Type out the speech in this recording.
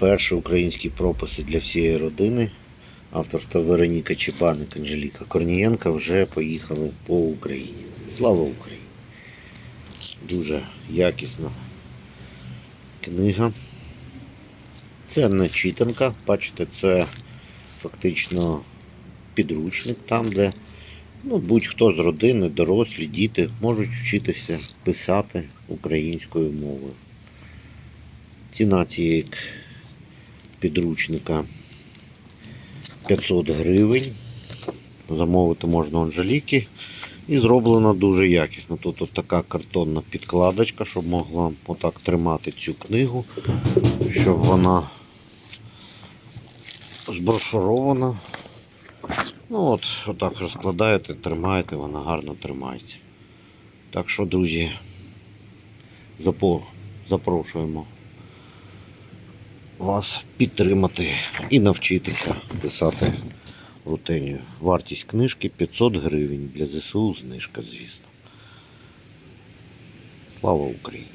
Перші українські прописи для всієї родини. Авторства Вероніка Чебаник, Анжеліка Корнієнка вже поїхали по Україні. Слава Україні! Дуже якісна книга. Це не читанка, бачите, це фактично підручник, там, де ну, будь-хто з родини, дорослі, діти можуть вчитися писати українською мовою. Ціна цієї підручника 500 гривень. Замовити можна Анжеліки. І зроблено дуже якісно. Тут от така картонна підкладочка, щоб могла отак тримати цю книгу, щоб вона зброшурована. Ну от, отак розкладаєте, тримаєте, вона гарно тримається. Так що, друзі, запрошуємо вас підтримати і навчитися писати рутенію. Вартість книжки 500 гривень. Для ЗСУ знижка, звісно. Слава Україні!